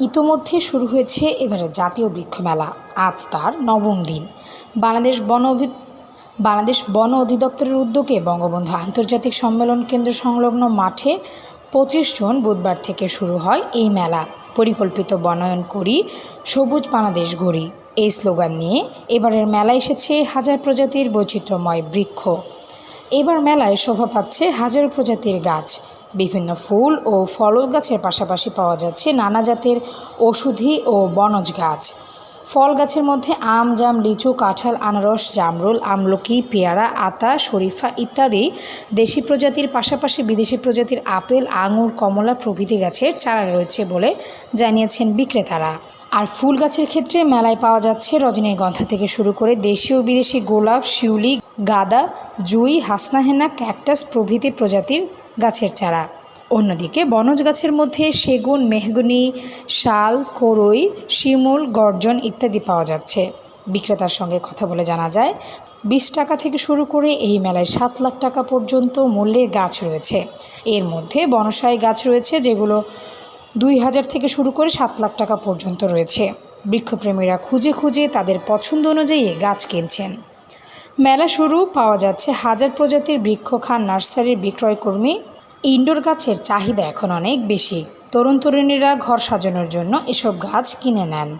ইতোমধ্যে শুরু হয়েছে এবারে জাতীয় বৃক্ষ মেলা। আজ তার নবম দিন। বাংলাদেশ বন বাংলাদেশ বন অধিদপ্তরের উদ্যোগে বঙ্গবন্ধু আন্তর্জাতিক সম্মেলন কেন্দ্র সংলগ্ন মাঠে পঁচিশ জুন বুধবার থেকে শুরু হয় এই মেলা। পরিকল্পিত বনায়ন করি, সবুজ বাংলাদেশ গড়ি। এই স্লোগান নিয়ে এবারের মেলা এসেছে হাজার প্রজাতির বৈচিত্র্যময় বৃক্ষ। এবার মেলায় শোভা পাচ্ছে হাজারো প্রজাতির গাছ। বিভিন্ন ফুল ও ফলল গাছের পাশাপাশি পাওয়া যাচ্ছে নানা জাতের ওষুধি ও বনজ গাছ। ফল গাছের মধ্যে আম, জাম, লিচু, কাঁঠাল, আনারস, জামরুল, আমলকি, পেয়ারা, আতা, শরীফা ইত্যাদি দেশি প্রজাতির পাশাপাশি বিদেশি প্রজাতির আপেল, আঙুর, কমলা প্রভৃতি গাছের চারা রয়েছে বলে জানিয়েছেন বিক্রেতারা। আর ফুল গাছের ক্ষেত্রে মেলায় পাওয়া যাচ্ছে রজনীগন্ধা থেকে শুরু করে দেশীয় ও বিদেশি গোলাপ, শিউলি, গাঁদা, জুই, হাসনাহেনা, ক্যাকটাস প্রভৃতি প্রজাতির গাছের চারা। অন্যদিকে বনজ গাছের মধ্যে সেগুন, মেহগুনি, শাল, করই, শিমুল, গর্জন ইত্যাদি পাওয়া যাচ্ছে। বিক্রেতার সঙ্গে কথা বলে জানা যায়, বিশ টাকা থেকে শুরু করে এই মেলায় সাত লাখ টাকা পর্যন্ত মূল্যের গাছ রয়েছে। এর মধ্যে বনসাই গাছ রয়েছে যেগুলো দুই হাজার থেকে শুরু করে সাত লাখ টাকা পর্যন্ত রয়েছে। বৃক্ষপ্রেমীরা খুঁজে খুঁজে তাদের পছন্দ অনুযায়ী গাছ কিনছেন। মেলা শুরু পাওয়া যাচ্ছে হাজার প্রজাতির বৃক্ষ খান নার্সারির বিক্রয়কর্মী ইনডোর গাছের চাহিদা এখন অনেক বেশি। তরুণ তরুণীরা ঘর সাজানোর জন্য এসব গাছ কিনে নেন।